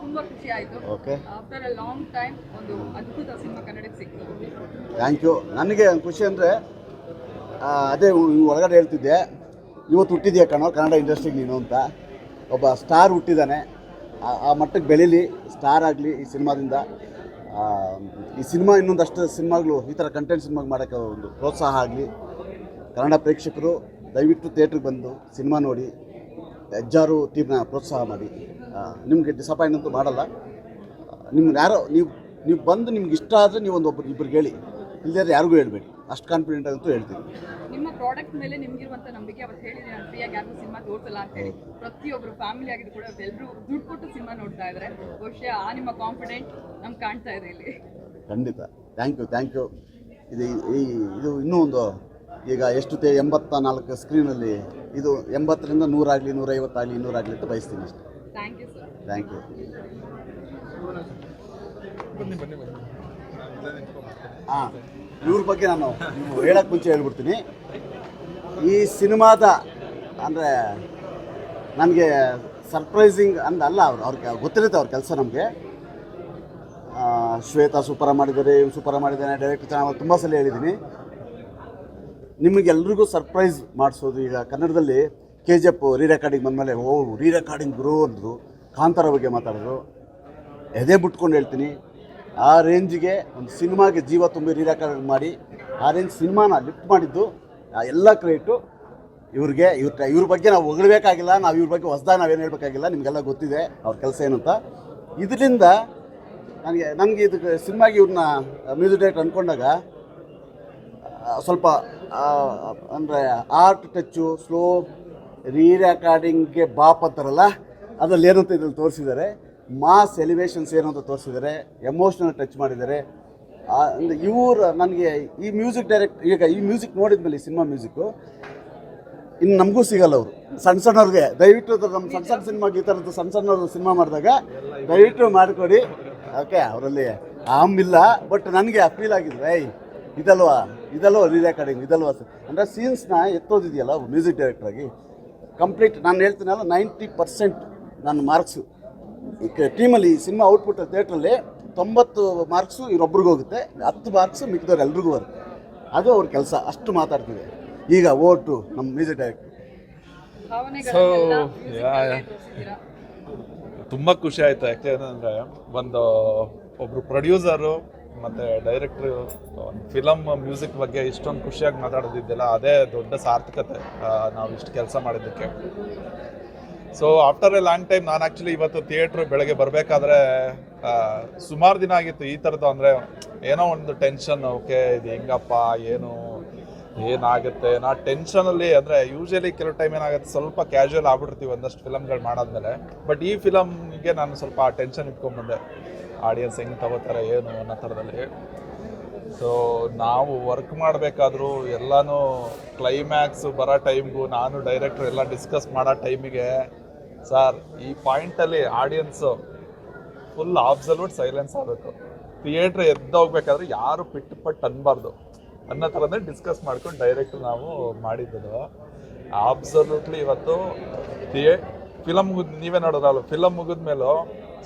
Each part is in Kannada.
ತುಂಬಾ ಖುಷಿ ಆಯ್ತು. Okay after a long time ಒಂದು ಅದ್ಭುತ ಸಿನಿಮಾ ಕನ್ನಡಕ್ಕೆ ಸಿಕ್ತು. ಥ್ಯಾಂಕ್ ಯು ನನಗೆ ಒಂದು ಖುಷಿ ಅಂದರೆ ಅದೇ ಒಳಗಡೆ ಹೇಳ್ತಿದ್ದೆ ಇವತ್ತು ಹುಟ್ಟಿದೆಯಾ ಕಣೋ ಕನ್ನಡ ಇಂಡಸ್ಟ್ರಿಗೆ ನೀನು ಅಂತ. ಒಬ್ಬ ಸ್ಟಾರ್ ಹುಟ್ಟಿದ್ದಾನೆ ಆ- ಮಟ್ಟಕ್ಕೆ ಬೆಳೀಲಿ ಸ್ಟಾರ್ ಆಗಲಿ ಈ ಸಿನಿಮಾದಿಂದ. ಈ ಸಿನಿಮಾ ಇನ್ನೊಂದಷ್ಟು ಸಿನಿಮಾಗಳು ಈ ಥರ ಕಂಟೆಂಟ್ ಸಿನಿಮಾಗೆ ಮಾಡೋಕ್ಕೆ ಒಂದು ಪ್ರೋತ್ಸಾಹ ಆಗಲಿ. ಕನ್ನಡ ಪ್ರೇಕ್ಷಕರು ದಯವಿಟ್ಟು ಥಿಯೇಟ್ರಿಗೆ ಬಂದು ಸಿನಿಮಾ ನೋಡಿ. ಹೆಜ್ಜಾರು ಟೀಮ್ನ ಪ್ರೋತ್ಸಾಹ ಮಾಡಿ. ನಿಮಗೆ ಡಿಸಪಾಯಿಂಟ್ ಅಂತೂ ಮಾಡಲ್ಲ. ನಿಮ್ಗೆ ಯಾರೋ ನೀವು ನೀವು ಬಂದು ನಿಮ್ಗೆ ಇಷ್ಟ ಆದರೆ ನೀವು ಒಂದು ಒಬ್ಬರು ಇಬ್ಬರಿಗೆ ಹೇಳಿ. ಇಲ್ಲದೇ ಯಾರಿಗೂ ಹೇಳಬೇಡಿ. ಅಷ್ಟು ಕಾನ್ಫಿಡೆಂಟ್ ಅಂತೂ ಹೇಳ್ತೀನಿ. ನಿಮ್ಮ ಪ್ರಾಡಕ್ಟ್ ಮೇಲೆ ನಿಮಗಿರುವಂಥ ನಂಬಿಕೆ ಅವತ್ತು ಹೇಳಿದ್ರೆ ನಾನು ಫ್ರೀಯಾಗಿ ಯಾರಿಗೂ ಸಿನಿಮಾ ತೋರಿಸಲ್ಲ ಅಂತ ಹೇಳಿ ಪ್ರತಿಯೊಬ್ಬರು ಫ್ಯಾಮಿಲಿ ಆಗಿದ್ದು ಕೂಡ ಎಲ್ಲರೂ ದುಡ್ಡು ಕೊಟ್ಟು ಸಿನಿಮಾ ನೋಡ್ತಾ ಇದ್ದಾರೆ ಬಹುಶಃ ಆ ನಿಮ್ಮ ಕಾನ್ಫಿಡೆಂಟ್ ನಮ್ಗೆ ಕಾಣ್ತಾ ಇದೆ ಇಲ್ಲಿ. ಖಂಡಿತ. ಥ್ಯಾಂಕ್ ಯು ಥ್ಯಾಂಕ್ ಯು ಇದು ಈ ಇದು ಇನ್ನೂ ಒಂದು ಈಗ ಎಷ್ಟು ತೇ ಎಂಬತ್ತ ನಾಲ್ಕು ಸ್ಕ್ರೀನಲ್ಲಿ ಇದು ಎಂಬತ್ತರಿಂದ ನೂರಾಗಲಿ ನೂರೈವತ್ತಾಗಲಿ ಇನ್ನೂರಾಗಲಿ ಅಂತ ಬಯಸ್ತೀನಿ ಅಷ್ಟೇ. Thank you sir thank you ಹಾಂ ಇವ್ರ ಬಗ್ಗೆ ನಾನು ಹೇಳಕ್ಕೆ ಮುಂಚೆ ಹೇಳ್ಬಿಡ್ತೀನಿ. ಈ ಸಿನಿಮಾದ ಅಂದರೆ ನನಗೆ ಸರ್ಪ್ರೈಸಿಂಗ್ ಅಂದ ಅಲ್ಲ ಅವ್ರು ಅವ್ರಿಗೆ ಗೊತ್ತಿರುತ್ತೆ ಅವ್ರ ಕೆಲಸ ನಮಗೆ. ಶ್ವೇತಾ ಸೂಪರ ಮಾಡಿದ್ದಾರೆ ಇವ್ರು ಸೂಪರ ಮಾಡಿದ್ದಾನೆ ಡೈರೆಕ್ಟ್ ಚೆನ್ನಾಗಿ ತುಂಬ ಸಲ ಹೇಳಿದ್ದೀನಿ ನಿಮಗೆಲ್ರಿಗೂ ಸರ್ಪ್ರೈಸ್ ಮಾಡಿಸೋದು ಈಗ ಕನ್ನಡದಲ್ಲಿ K G F re recording ಬಂದಮೇಲೆ, ಓ ರೀ ರೆಕಾರ್ಡಿಂಗ್ ಗುರು ಅಂದರು ಕಾಂತಾರ ಬಗ್ಗೆ ಮಾತಾಡಿದ್ರು ಎದೆ ಬಿಟ್ಕೊಂಡು ಹೇಳ್ತೀನಿ. ಆ ರೇಂಜಿಗೆ ಒಂದು ಸಿನಿಮಾಗೆ ಜೀವ ತುಂಬಿ ರೀ ರೆಕಾರ್ಡಿಂಗ್ ಮಾಡಿ, ಆ ರೇಂಜ್ ಸಿನಿಮಾನ ಲಿಫ್ಟ್ ಮಾಡಿದ್ದು, ಆ ಎಲ್ಲ ಕ್ರೆಡಿಟು ಇವ್ರಿಗೆ. ಇವ್ರ ಇವ್ರ ಬಗ್ಗೆ ನಾವು ಹೊಗಳಬೇಕಾಗಿಲ್ಲ, ನಾವು ಇವ್ರ ಬಗ್ಗೆ ಹೊಸದಾಗಿ ನಾವೇನು ಹೇಳಬೇಕಾಗಿಲ್ಲ, ನಿಮಗೆಲ್ಲ ಗೊತ್ತಿದೆ ಅವ್ರ ಕೆಲಸ ಏನು ಅಂತ. ಇದರಿಂದ ನನಗೆ ನನಗೆ ಇದು ಸಿನಿಮಾಗೆ ಇವ್ರನ್ನ ಮ್ಯೂಸಿಕ್ ಡೈರೆಕ್ಟ್ ಅಂದ್ಕೊಂಡಾಗ ಸ್ವಲ್ಪ ಅಂದರೆ ಆರ್ಟ್ ಟಚ್ಚು ಸ್ಲೋ ರೀ ರೆಕಾರ್ಡಿಂಗ್ಗೆ ಬಾಪ್ ಅಂತಾರಲ್ಲ, ಅದರಲ್ಲಿ ಏನಂತ ಇದ್ರಲ್ಲಿ ತೋರಿಸಿದ್ದಾರೆ. ಮಾಸ್ ಎಲಿವೇಶನ್ಸ್ ಏನು ಅಂತ ತೋರಿಸಿದ್ದಾರೆ. ಎಮೋಷ್ನಲ್ ಟಚ್ ಮಾಡಿದ್ದಾರೆ. ಇವರು ನನಗೆ ಈ ಮ್ಯೂಸಿಕ್ ಡೈರೆಕ್ಟ್ ಈಗ ಈ ಮ್ಯೂಸಿಕ್ ನೋಡಿದ್ಮೇಲೆ ಈ ಸಿನಿಮಾ ಮ್ಯೂಸಿಕ್ಕು ಇನ್ನು ನಮಗೂ ಸಿಗಲ್ಲ ಅವರು. ಸಣ್ಣ ಸಣ್ಣವ್ರಿಗೆ, ದಯವಿಟ್ಟು ನಮ್ಮ ಸಣ್ಣ ಸಣ್ಣ ಸಿನಿಮಾಗೆ ಈ ಥರದ್ದು ಸಣ್ಣ ಸಣ್ಣವ್ರು ಸಿನಿಮಾ ಮಾಡಿದಾಗ ದಯವಿಟ್ಟು ಮಾಡಿಕೊಡಿ. ಓಕೆ ಅವರಲ್ಲಿ ಆಮಿಲ್ಲ ಬಟ್ ನನಗೆ ಅಪೀಲ್ ಆಗಿದ್ರೆ ಏಯ್, ಇದಲ್ವಾ? ಇದಲ್ವಾ ರೀ ರೆಕಾರ್ಡಿಂಗ್ ಇದಲ್ವಾ ಅಂದರೆ ಸೀನ್ಸ್ನ ಎತ್ತೋದಿದೆಯಲ್ಲ ಮ್ಯೂಸಿಕ್ ಡೈರೆಕ್ಟ್ರಾಗಿ ಕಂಪ್ಲೀಟ್ ನಾನು ಹೇಳ್ತೀನಲ್ಲ ನೈಂಟಿ ಪರ್ಸೆಂಟ್ ನನ್ನ ಮಾರ್ಕ್ಸು ಈ ಟೀಮಲ್ಲಿ ಸಿನಿಮಾ ಔಟ್ಪುಟ್ ಥಿಯೇಟ್ರಲ್ಲಿ ತೊಂಬತ್ತು ಮಾರ್ಕ್ಸು ಇವ್ರೊಬ್ರಿಗೆ ಹೋಗುತ್ತೆ ಹತ್ತು ಮಾರ್ಕ್ಸು ಮಿಕ್ಕಿದವ್ರು ಎಲ್ರಿಗೂ ಬರುತ್ತೆ. ಅದು ಅವ್ರ ಕೆಲಸ ಅಷ್ಟು ಮಾತಾಡ್ತಿದೆ. ಈಗ ಓಟು ನಮ್ಮ ಮ್ಯೂಸಿಕ್ ಡೈರೆಕ್ಟರ್ ಸೊ ತುಂಬ ಖುಷಿ ಆಯ್ತು ಯಾಕೆ ಅಂದರೆ ಒಂದು ಒಬ್ರು ಪ್ರೊಡ್ಯೂಸರು ಮತ್ತು ಡೈರೆಕ್ಟ್ರು ಫಿಲಮ್ ಮ್ಯೂಸಿಕ್ ಬಗ್ಗೆ ಇಷ್ಟೊಂದು ಖುಷಿಯಾಗಿ ಮಾತಾಡೋದಿದ್ದೆಲ್ಲ ಅದೇ ದೊಡ್ಡ ಸಾರ್ಥಕತೆ ನಾವು ಇಷ್ಟು ಕೆಲಸ ಮಾಡಿದ್ದಕ್ಕೆ. So after a long time ನಾನು ಆ್ಯಕ್ಚುಲಿ ಇವತ್ತು ಥಿಯೇಟ್ರ್ ಬೆಳಗ್ಗೆ ಬರಬೇಕಾದ್ರೆ ಸುಮಾರು ದಿನ ಆಗಿತ್ತು ಈ ಥರದ್ದು ಅಂದರೆ ಏನೋ ಒಂದು ಟೆನ್ಷನ್ ಓಕೆ ಇದು ಹೆಂಗಪ್ಪ, ಏನು, ಏನಾಗುತ್ತೆ, ನಾ ಟೆನ್ಷನಲ್ಲಿ ಅಂದರೆ ಯೂಶಲಿ ಕೆಲವು ಟೈಮ್ ಏನಾಗುತ್ತೆ, ಸ್ವಲ್ಪ ಕ್ಯಾಶುವಲ್ ಆಗ್ಬಿಡ್ತೀವಿ ಒಂದಷ್ಟು ಫಿಲಮ್ಗಳು ಮಾಡಾದ್ಮೇಲೆ. ಬಟ್ ಈ ಫಿಲಮ್ಗೆ ನಾನು ಸ್ವಲ್ಪ ಆ ಟೆನ್ಷನ್ ಇಟ್ಕೊಂಡ್ಬಂದೆ ಆಡಿಯನ್ಸ್ ಹೆಂಗೆ ತಗೋತಾರೆ ಏನು ಅನ್ನೋ ಥರದಲ್ಲಿ. ಸೊ ನಾವು ವರ್ಕ್ ಮಾಡಬೇಕಾದ್ರೂ ಎಲ್ಲನೂ ಕ್ಲೈಮ್ಯಾಕ್ಸ್ ಬರೋ ಟೈಮ್ಗೂ ನಾನು ಡೈರೆಕ್ಟ್ರು ಎಲ್ಲ ಡಿಸ್ಕಸ್ ಮಾಡೋ ಟೈಮಿಗೆ ಸರ್, ಈ ಪಾಯಿಂಟಲ್ಲಿ ಆಡಿಯನ್ಸು ಫುಲ್ ಆಬ್ಸಲ್ಯೂಟ್ ಸೈಲೆನ್ಸ್ ಆಗಬೇಕು. ಥಿಯೇಟ್ರ್ ಎದ್ದೋಗ್ಬೇಕಾದ್ರೆ ಯಾರು ಪಿಟ್ಟು ಪಟ್ಟು ಅನ್ನಬಾರ್ದು ಅನ್ನೋ ಥರನೇ ಡಿಸ್ಕಸ್ ಮಾಡ್ಕೊಂಡು ಡೈರೆಕ್ಟ್ ನಾವು ಮಾಡಿದ್ದು ಆಬ್ಸಲ್ಯೂಟ್ಲಿ ಇವತ್ತು ಥಿಯೇ ಫಿಲಮ್ ಮುಗಿದ್ ನೀವೇ ನೋಡೋದಲ್ಲ ಫಿಲಮ್ ಮುಗಿದ್ಮೇಲೂ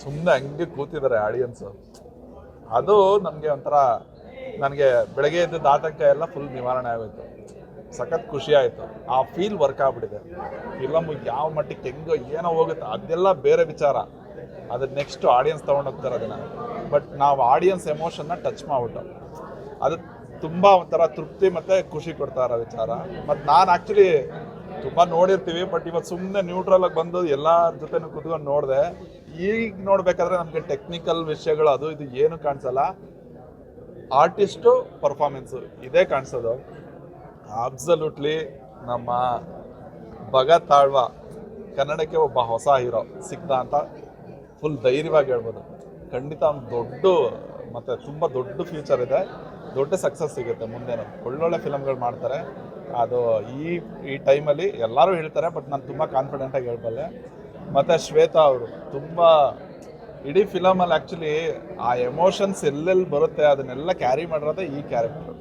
ಸುಮ್ಮನೆ ಹಂಗೆ ಕೂತಿದ್ದಾರೆ ಆಡಿಯನ್ಸು ಅದು ನಮಗೆ ಒಂಥರ ನನಗೆ ಬೆಳಗ್ಗೆ ಎದ್ದ ಆತಂಕ ಎಲ್ಲ ಫುಲ್ ನಿವಾರಣೆ ಆಗೋಯ್ತು. ಸಖತ್ ಖುಷಿ ಆಯಿತು. ಆ ಫೀಲ್ ವರ್ಕ್ ಆಗ್ಬಿಟ್ಟಿದೆ. ಫಿಲಮ್ ಯಾವ ಮಟ್ಟಕ್ಕೆ ಹೆಂಗೋ ಏನೋ ಹೋಗುತ್ತೆ, ಅದೆಲ್ಲ ಬೇರೆ ವಿಚಾರ. ಅದು ನೆಕ್ಸ್ಟ್ ಆಡಿಯನ್ಸ್ ತೊಗೊಂಡೋಗ್ತಾರೆ ಅದನ್ನ. ಬಟ್ ನಾವು ಆಡಿಯನ್ಸ್ ಎಮೋಷನ್ನ ಟಚ್ ಮಾಡ್ಬಿಟ್ಟು. ಅದು ತುಂಬ ಒಂಥರ ತೃಪ್ತಿ ಮತ್ತು ಖುಷಿ ಕೊಡ್ತಾ ಇರೋ ವಿಚಾರ. ಮತ್ತು ನಾನು ಆ್ಯಕ್ಚುಲಿ ತುಂಬ ನೋಡಿರ್ತೀವಿ ಬಟ್ ಇವತ್ತು ಸುಮ್ಮನೆ ನ್ಯೂಟ್ರಲ್ ಆಗಿ ಬಂದು ಎಲ್ಲರ ಜೊತೆನೂ ಕುತ್ಕೊಂಡು ನೋಡಿದೆ. ಈಗ ನೋಡ್ಬೇಕಾದ್ರೆ ನಮಗೆ ಟೆಕ್ನಿಕಲ್ ವಿಷಯಗಳು ಅದು ಇದು ಏನು ಕಾಣಿಸಲ್ಲ. ಆರ್ಟಿಸ್ಟು ಪರ್ಫಾರ್ಮೆನ್ಸು ಇದೇ ಕಾಣಿಸೋದು. ಅಬ್ಸಲ್ಯೂಟ್ಲಿ ನಮ್ಮ ಭಗತ್ ತಾಳ್ವ ಕನ್ನಡಕ್ಕೆ ಒಬ್ಬ ಹೊಸ ಹೀರೋ ಸಿಕ್ತ ಅಂತ ಫುಲ್ ಧೈರ್ಯವಾಗಿ ಹೇಳ್ಬೋದು. ಖಂಡಿತ ಒಂದು ದೊಡ್ಡ, ಮತ್ತು ತುಂಬ ದೊಡ್ಡ ಫ್ಯೂಚರ್ ಇದೆ. ದೊಡ್ಡ ಸಕ್ಸಸ್ ಸಿಗುತ್ತೆ ಮುಂದೆನೂ ಒಳ್ಳೊಳ್ಳೆ ಫಿಲಮ್ಗಳು ಮಾಡ್ತಾರೆ. ಅದು ಈ ಈ ಟೈಮಲ್ಲಿ ಎಲ್ಲರೂ ಹೇಳ್ತಾರೆ ಬಟ್ ನಾನು ತುಂಬ ಕಾನ್ಫಿಡೆಂಟಾಗಿ ಹೇಳ್ಬಲ್ಲೆ. ಮತ್ತು ಶ್ವೇತಾ ಅವರು ತುಂಬ ಇಡೀ ಫಿಲಮಲ್ಲಿ ಆ್ಯಕ್ಚುಲಿ ಆ ಎಮೋಷನ್ಸ್ ಎಲ್ಲೆಲ್ಲಿ ಬರುತ್ತೆ ಅದನ್ನೆಲ್ಲ ಕ್ಯಾರಿ ಮಾಡಿರೋದೇ ಈ ಕ್ಯಾರೆಕ್ಟರ್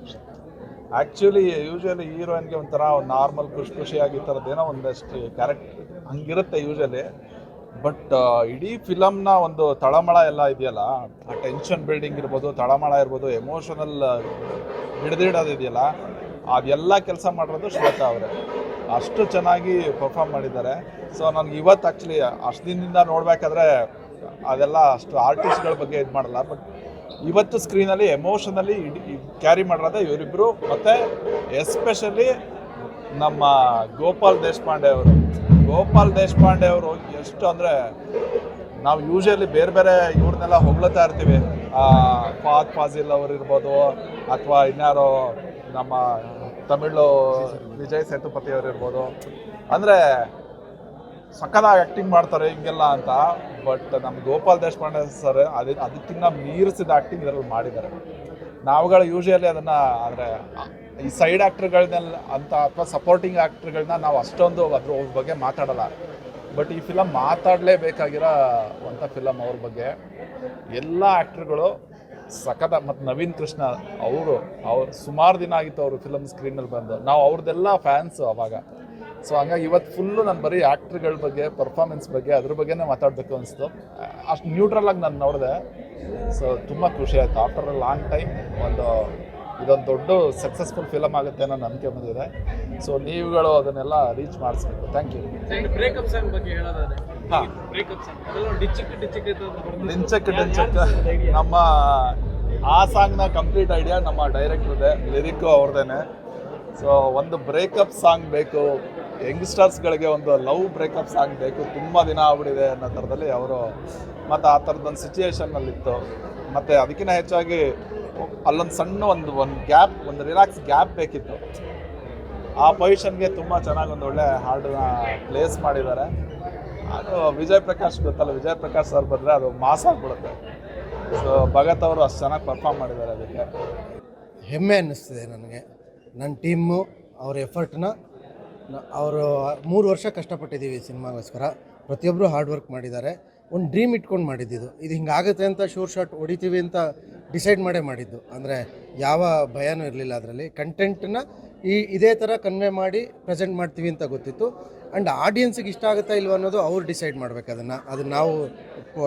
ಆ್ಯಕ್ಚುಲಿ ಯೂಶ್ವಲಿ ಹೀರೋಯಿನ್ಗೆ ಒಂಥರ ಒಂದು ನಾರ್ಮಲ್ ಖುಷಿ ಖುಷಿಯಾಗಿ ಥರದ್ದೇನೋ ಒಂದಷ್ಟು ಕ್ಯಾರೆಕ್ಟರ್ ಹಂಗಿರುತ್ತೆ ಯೂಶ್ವಲಿ ಬಟ್ ಇಡೀ ಫಿಲಮ್ನ ಒಂದು ತಳಮಳ ಎಲ್ಲ ಇದೆಯಲ್ಲ, ಆ ಟೆನ್ಷನ್ ಬಿಲ್ಡಿಂಗ್ ಇರ್ಬೋದು, ತಳಮಳ ಇರ್ಬೋದು ಎಮೋಷನಲ್ ಹಿಡಿದಿಡೋದು ಇದೆಯಲ್ಲ ಅದೆಲ್ಲ ಕೆಲಸ ಮಾಡಿರೋದು ಶ್ವೇತಾ ಅವರೇ. ಅಷ್ಟು ಚೆನ್ನಾಗಿ ಪರ್ಫಾರ್ಮ್ ಮಾಡಿದ್ದಾರೆ. ಸೊ ನನಗೆ ಇವತ್ತು ಆ್ಯಕ್ಚುಲಿ ಅಷ್ಟು ದಿನದಿಂದ ನೋಡಬೇಕಾದ್ರೆ ಅದೆಲ್ಲ ಅಷ್ಟು ಆರ್ಟಿಸ್ಟ್ಗಳ ಬಗ್ಗೆ ಇದು ಮಾಡಲ್ಲ. ಬಟ್ ಇವತ್ತು ಸ್ಕ್ರೀನಲ್ಲಿ ಎಮೋಷನಲ್ಲಿ ಕ್ಯಾರಿ ಮಾಡಿರೋದೆ ಇವರಿಬ್ಬರು ಮತ್ತು ಎಸ್ಪೆಷಲಿ ನಮ್ಮ ಗೋಪಾಲ್ ದೇಶಪಾಂಡೆ ಅವರು. ಗೋಪಾಲ್ ದೇಶಪಾಂಡೆ ಅವರು ಎಷ್ಟು ಅಂದರೆ ನಾವು ಯೂಶಲಿ ಬೇರೆ ಬೇರೆ ಇವ್ರನ್ನೆಲ್ಲ ಹೊಗಳ್ತಾ ಇರ್ತೀವಿ. ಫಾದ್ ಫಾಜಿಲ್ ಅವರು ಇರ್ಬೋದು, ಅಥವಾ ಇನ್ಯಾರೋ ನಮ್ಮ ತಮಿಳು ವಿಜಯ್ ಸೇತುಪತಿ ಅವರು ಇರ್ಬೋದು. ಅಂದರೆ ಸಕ್ಕದಾಗಿ ಆ್ಯಕ್ಟಿಂಗ್ ಮಾಡ್ತಾರೆ, ಹಿಂಗೆಲ್ಲ ಅಂತ. ಬಟ್ ನಮ್ಮ ಗೋಪಾಲ್ ದೇಶಪಾಂಡೆ ಸರ್, ಅದೇ ಅದಕ್ಕಿಂತ ಮೀರಿಸಿದ ಆ್ಯಕ್ಟಿಂಗ್ ಇದರಲ್ಲಿ ಮಾಡಿದ್ದಾರೆ. ನಾವುಗಳು ಯೂಶಲಿ ಅದನ್ನು ಅಂದರೆ ಈ ಸೈಡ್ ಆ್ಯಕ್ಟ್ರ್ಗಳನ್ನೆಲ್ಲ ಅಂತ ಅಥವಾ ಸಪೋರ್ಟಿಂಗ್ ಆ್ಯಕ್ಟ್ರ್ಗಳನ್ನ ನಾವು ಅಷ್ಟೊಂದು ಅದ್ರ ಬಗ್ಗೆ ಮಾತಾಡಲ್ಲ. ಬಟ್ ಈ ಫಿಲಮ್ ಮಾತಾಡಲೇಬೇಕಾಗಿರೋ ಅಂಥ ಫಿಲಮ್ ಅವ್ರ ಬಗ್ಗೆ ಎಲ್ಲ ಆ್ಯಕ್ಟ್ರುಗಳು ಸಖತ ಮತ್ತು ನವೀನ್ ಕೃಷ್ಣ ಅವರು, ಅವ್ರು ಸುಮಾರು ದಿನ ಆಗಿತ್ತು ಅವರು ಫಿಲಮ್ ಸ್ಕ್ರೀನಲ್ಲಿ ಬಂದು. ನಾವು ಅವ್ರದ್ದೆಲ್ಲ ಫ್ಯಾನ್ಸು ಅವಾಗ. ಸೊ ಹಂಗಾಗಿ ಇವತ್ತು ಫುಲ್ಲು ನಾನು ಬರೀ ಆ್ಯಕ್ಟ್ರ್ಗಳ ಬಗ್ಗೆ ಪರ್ಫಾರ್ಮೆನ್ಸ್ ಬಗ್ಗೆ, ಅದ್ರ ಬಗ್ಗೆನೇ ಮಾತಾಡಬೇಕು ಅನಿಸ್ತು. ಅಷ್ಟು ನ್ಯೂಟ್ರಲ್ ಆಗಿ ನಾನು ನೋಡಿದೆ. ಸೊ ತುಂಬ ಖುಷಿ ಆಯಿತು. ಆಫ್ಟರ್ ಅ ಲಾಂಗ್ ಟೈಮ್ ಒಂದು ಇದೊಂದು ದೊಡ್ಡ ಸಕ್ಸಸ್ಫುಲ್ ಫಿಲಮ್ ಆಗುತ್ತೆ ಅನ್ನೋ ನಂಬಿಕೆ ಬಂದಿದೆ. ಸೊ ನೀವುಗಳು ಅದನ್ನೆಲ್ಲ ರೀಚ್ ಮಾಡಿಸ್ಬೇಕು. ಥ್ಯಾಂಕ್ ಯು ಬ್ರೇಕಪ್ ಸಾಂಗ್ ಬಗ್ಗೆ ಹೇಳೋದಾದ್ರೆ. ಡಿಚಿಕ್ ಡಿಚಿಕ್. ನಮ್ಮ ಆ ಸಾಂಗ್ನ ಕಂಪ್ಲೀಟ್ ಐಡಿಯಾ ನಮ್ಮ ಡೈರೆಕ್ಟರ್ದೆ ಲಿರಿಕ್ಕು ಅವ್ರದ್ದೇನೆ ಸೊ ಒಂದು ಬ್ರೇಕಪ್ ಸಾಂಗ್ ಬೇಕು. ಯಂಗ್ಸ್ಟರ್ಸ್ಗಳಿಗೆ ಒಂದು ಲವ್ ಬ್ರೇಕಪ್ ಸಾಂಗ್ ಬೇಕು. ತುಂಬ ದಿನ ಆಗ್ಬಿಟ್ಟಿದೆ ಅನ್ನೋ ಥರದಲ್ಲಿ ಅವರು ಮತ್ತು ಆ ಥರದೊಂದು ಸಿಚುಯೇಷನ್ನಲ್ಲಿತ್ತು ಮತ್ತು ಅದಕ್ಕಿಂತ ಹೆಚ್ಚಾಗಿ ಅಲ್ಲೊಂದು ಸಣ್ಣ ಒಂದು ಒಂದು ಗ್ಯಾಪ್ ಒಂದು ರಿಲ್ಯಾಕ್ಸ್ ಗ್ಯಾಪ್ ಬೇಕಿತ್ತು. ಆ ಪೊಸಿಷನ್ಗೆ ತುಂಬ ಚೆನ್ನಾಗಿ ಒಂದು ಒಳ್ಳೆ ಹಾಡನ್ನ ಪ್ಲೇಸ್ ಮಾಡಿದ್ದಾರೆ. ಅದು ವಿಜಯ್ ಪ್ರಕಾಶ್ ಗೊತ್ತಲ್ಲ ವಿಜಯ್ ಪ್ರಕಾಶ್ ಸರ್ ಬಂದರೆ ಅದು ಮಾಸ್ ಆಗಿಬಿಡುತ್ತೆ. ಸೊ ಭಗತ್ ಅವರು ಅಷ್ಟು ಚೆನ್ನಾಗಿ ಪರ್ಫಾರ್ಮ್ ಮಾಡಿದ್ದಾರೆ ಅದಕ್ಕೆ. ಹೆಮ್ಮೆ ಅನ್ನಿಸ್ತಿದೆ ನನಗೆ. ನನ್ನ ಟೀಮು, ಅವ್ರ ಎಫರ್ಟ್ನ ಅವರು ಮೂರು ವರ್ಷ ಕಷ್ಟಪಟ್ಟಿದ್ದೀವಿ ಸಿನಿಮಾಗೋಸ್ಕರ. ಪ್ರತಿಯೊಬ್ಬರು ಹಾರ್ಡ್ ವರ್ಕ್ ಮಾಡಿದ್ದಾರೆ. ಒಂದು ಡ್ರೀಮ್ ಇಟ್ಕೊಂಡು ಮಾಡಿದ್ದಿದ್ದು ಇದು ಹಿಂಗಾಗುತ್ತೆ ಅಂತ ಶೂರ್ ಶಾಟ್ ಹೊಡಿತೀವಿ ಅಂತ ಡಿಸೈಡ್ ಮಾಡೇ ಮಾಡಿದ್ದು. ಅಂದರೆ ಯಾವ ಭಯನೂ ಇರಲಿಲ್ಲ ಅದರಲ್ಲಿ. ಕಂಟೆಂಟನ್ನ ಈ, ಇದೇ ಥರ ಕನ್ವೆ ಮಾಡಿ ಪ್ರೆಸೆಂಟ್ ಮಾಡ್ತೀವಿ ಅಂತ ಗೊತ್ತಿತ್ತು. ಆ್ಯಂಡ್ ಆಡಿಯನ್ಸಿಗೆ ಇಷ್ಟ ಆಗುತ್ತಾ ಇಲ್ವ ಅನ್ನೋದು ಅವ್ರು ಡಿಸೈಡ್ ಮಾಡ್ಬೇಕು ಅದನ್ನು. ಅದನ್ನು ನಾವು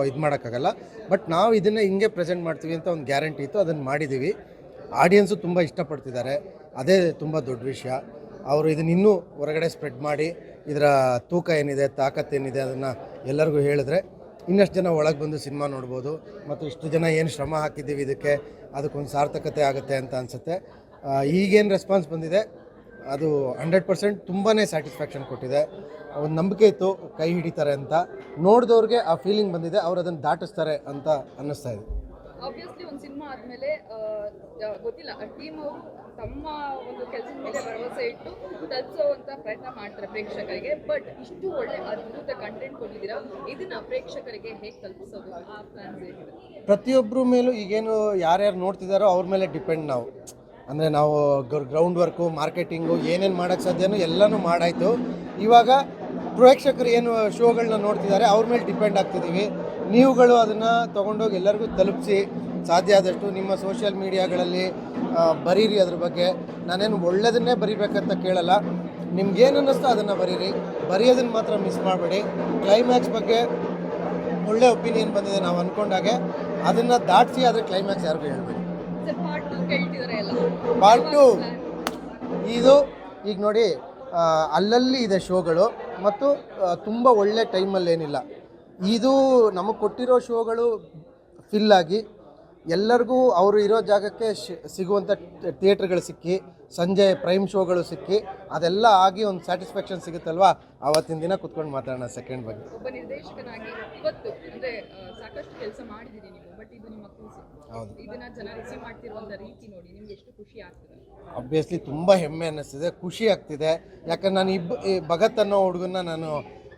ಇದು ಮಾಡೋಕ್ಕಾಗಲ್ಲ. ಬಟ್ ನಾವು ಇದನ್ನು ಹಿಂಗೆ ಪ್ರೆಸೆಂಟ್ ಮಾಡ್ತೀವಿ ಅಂತ ಒಂದು ಗ್ಯಾರಂಟಿ ಇತ್ತು, ಅದನ್ನು ಮಾಡಿದ್ದೀವಿ ಆಡಿಯನ್ಸು ತುಂಬ ಇಷ್ಟಪಡ್ತಿದ್ದಾರೆ. ಅದೇ ತುಂಬ ದೊಡ್ಡ ವಿಷಯ. ಅವರು ಇದನ್ನ ಇನ್ನೂ ಹೊರಗಡೆ ಸ್ಪ್ರೆಡ್ ಮಾಡಿ, ಇದರ ತೂಕ ಏನಿದೆ ತಾಕತ್ತೇನಿದೆ ಅದನ್ನು ಎಲ್ಲರಿಗೂ ಹೇಳಿದ್ರೆ, ಇನ್ನಷ್ಟು ಜನ ಒಳಗೆ ಬಂದು ಸಿನಿಮಾ ನೋಡ್ಬೋದು, ಮತ್ತು ಇಷ್ಟು ಜನ ಏನು ಶ್ರಮ ಹಾಕಿದ್ದೀವಿ ಇದಕ್ಕೆ, ಅದಕ್ಕೊಂದು ಸಾರ್ಥಕತೆ ಆಗುತ್ತೆ ಅಂತ ಅನಿಸುತ್ತೆ. ಈಗೇನು ರೆಸ್ಪಾನ್ಸ್ ಬಂದಿದೆ? ಅದು ಹಂಡ್ರೆಡ್ ಪರ್ಸೆಂಟ್ ತುಂಬಾ ಸ್ಯಾಟಿಸ್ಫ್ಯಾಕ್ಷನ್ ಕೊಟ್ಟಿದೆ. ಒಂದು ನಂಬಿಕೆ ಇತ್ತು ಕೈ ಹಿಡಿತಾರೆ ಅಂತ. ನೋಡಿದವ್ರಿಗೆ ಆ ಫೀಲಿಂಗ್ ಬಂದಿದೆ ಅವ್ರು ಅದನ್ನು ದಾಟಿಸ್ತಾರೆ ಅಂತ ಅನ್ನಿಸ್ತಾ ಇದೆ. ಆಬ್ವಿಯಸ್ಲಿ ಒಂದು ಸಿನಿಮಾ ಆದಮೇಲೆ ಗೊತ್ತಿಲ್ಲ ಟೀಮ್ ಅವರು ತಮ್ಮ ಒಂದು ಕೆಲಸದ ಮೇಲೆ ಭರವಸೆ ಇಟ್ಟು ತಲುಪಿಸೋವಂಥ ಪ್ರಯತ್ನ ಮಾಡ್ತಾರೆ ಪ್ರೇಕ್ಷಕರಿಗೆ. ಬಟ್ ಇಷ್ಟು ಒಳ್ಳೆ ಅದ್ಭುತ ಕಂಟೆಂಟ್ ಕೊಟ್ಟಿದ್ದೀರಾ ಇದನ್ನ ಪ್ರೇಕ್ಷಕರಿಗೆ ಹೇಗೆ ತಲುಪಿಸೋದು? ಆ ಪ್ಲಾನ್ಸ್ ಹೇಗಿದೆ? ಪ್ರತಿಯೊಬ್ಬರ ಮೇಲೂ ಈಗೇನು ಯಾರ್ಯಾರು ನೋಡ್ತಿದ್ದಾರೋ ಅವ್ರ ಮೇಲೆ ಡಿಪೆಂಡ್ ನಾವು. ಅಂದರೆ ನಾವು ಗ್ರೌಂಡ್ ವರ್ಕು ಮಾರ್ಕೆಟಿಂಗು ಏನೇನು ಮಾಡೋಕ್ಕೆ ಸಾಧ್ಯನೋ ಎಲ್ಲನೂ ಮಾಡಾಯಿತು. ಇವಾಗ ಪ್ರೇಕ್ಷಕರು ಏನು ಶೋಗಳನ್ನ ನೋಡ್ತಿದ್ದಾರೆ ಅವ್ರ ಮೇಲೆ ಡಿಪೆಂಡ್ ಆಗ್ತಿದ್ದೀವಿ ನೀವುಗಳು ಅದನ್ನು ತೊಗೊಂಡೋಗಿ ಎಲ್ಲರಿಗೂ ತಲುಪಿಸಿ ಸಾಧ್ಯ ಆದಷ್ಟು ನಿಮ್ಮ ಸೋಷಿಯಲ್ ಮೀಡಿಯಾಗಳಲ್ಲಿ ಬರೀರಿ ಅದ್ರ ಬಗ್ಗೆ. ನಾನೇನು ಒಳ್ಳೆಯದನ್ನೇ ಬರಿಬೇಕಂತ ಕೇಳಲ್ಲ. ನಿಮ್ಗೇನು ಅನ್ನಿಸ್ತೋ ಅದನ್ನು ಬರೀರಿ. ಬರೆಯೋದನ್ನು ಮಾತ್ರ ಮಿಸ್ ಮಾಡಬೇಡಿ. ಕ್ಲೈಮ್ಯಾಕ್ಸ್ ಬಗ್ಗೆ ಒಳ್ಳೆ ಒಪಿನಿಯನ್ ಬಂದಿದೆ ನಾವು ಅಂದ್ಕೊಂಡಾಗೆ ಅದನ್ನು ದಾಟಿಸಿ ಆದರೆ ಕ್ಲೈಮ್ಯಾಕ್ಸ್ ಯಾರಿಗೂ ಹೇಳಬೇಡಿ. Part two. ಇದು ಈಗ ನೋಡಿ ಅಲ್ಲಲ್ಲಿ ಇದೆ ಶೋಗಳು ಮತ್ತು ತುಂಬ ಒಳ್ಳೆ ಟೈಮಲ್ಲಿ ಏನಿಲ್ಲ. ಇದು ನಮಗೆ ಕೊಟ್ಟಿರೋ ಶೋಗಳು ಫಿಲ್ ಆಗಿ ಎಲ್ಲರಿಗೂ ಅವರು ಇರೋ ಜಾಗಕ್ಕೆ ಸಿಗುವಂಥ ಥಿಯೇಟ್ರ್ಗಳು ಸಿಕ್ಕಿ, ಸಂಜೆ ಪ್ರೈಮ್ ಶೋಗಳು ಸಿಕ್ಕಿ, ಅದೆಲ್ಲ ಆಗಿ ಒಂದು ಸ್ಯಾಟಿಸ್ಫ್ಯಾಕ್ಷನ್ ಸಿಗುತ್ತಲ್ವಾ? ಆವತ್ತಿನ ದಿನ ಕುತ್ಕೊಂಡು ಮಾತಾಡೋಣ ಸೆಕೆಂಡ್ ಬಗ್ಗೆ. ಹೌದು. ಇದನ್ನ ಜನ ರಿಸೀವ್ ಮಾಡ್ತಿರುವಂತ ರೀತಿ ನೋಡಿ ನಿಮ್ಗೆ ಎಷ್ಟು ಖುಷಿ ಆಗ್ತದೆ? ಅಬ್ವಿಯಸ್ಲಿ ತುಂಬ ಹೆಮ್ಮೆ ಅನ್ನಿಸ್ತಿದೆ ಖುಷಿ ಆಗ್ತಿದೆ. ಯಾಕಂದ್ರೆ ನಾನು ಇಬ್ಬ ಈ ಭಗತ್ ಅನ್ನೋ ಹುಡುಗನ್ನ ನಾನು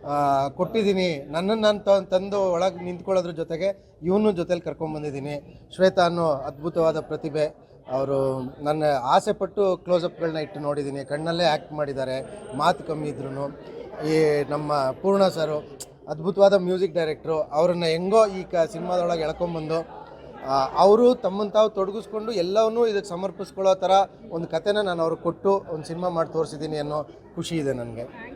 ಆ, ಕೊಟ್ಟಿದ್ದೀನಿ. ನನ್ನನ್ನು ನಾನು ತ- ತಂದು ಒಳಗೆ ನಿಂತ್ಕೊಳ್ಳೋದ್ರ ಜೊತೆಗೆ ಇವನು ಜೊತೆಲಿ ಕರ್ಕೊಂಬಂದಿದ್ದೀನಿ ಶ್ವೇತಾ ಅನ್ನೋ ಅದ್ಭುತವಾದ ಪ್ರತಿಭೆ. ಅವರು ನನ್ನ ಆಸೆ ಪಟ್ಟು ಕ್ಲೋಸಪ್ಗಳನ್ನ ಇಟ್ಟು ನೋಡಿದ್ದೀನಿ. ಕಣ್ಣಲ್ಲೇ ಆ್ಯಕ್ಟ್ ಮಾಡಿದ್ದಾರೆ. ಮಾತು ಕಮ್ಮಿ ಇದ್ರೂ ಈ ನಮ್ಮ ಪೂರ್ಣ ಸರು ಅದ್ಭುತವಾದ ಮ್ಯೂಸಿಕ್ ಡೈರೆಕ್ಟ್ರು ಅವರನ್ನು ಹೆಂಗೋ ಈ ಕ ಸಿನಿಮಾದೊಳಗೆ ಎಳ್ಕೊಂಬಂದು ಅವರು ತಮ್ಮನ್ನು ತಾವು ತೊಡಗಿಸ್ಕೊಂಡು ಎಲ್ಲವನ್ನೂ ಇದಕ್ಕೆ ಸಮರ್ಪಿಸ್ಕೊಳ್ಳೋ ಥರ ಒಂದು ಕಥೆನ ನಾನು ಅವ್ರಿಗೆ ಕೊಟ್ಟು ಒಂದು ಸಿನಿಮಾ ಮಾಡಿ ತೋರಿಸಿದ್ದೀನಿ ಅನ್ನೋ ಖುಷಿ ಇದೆ ನನಗೆ.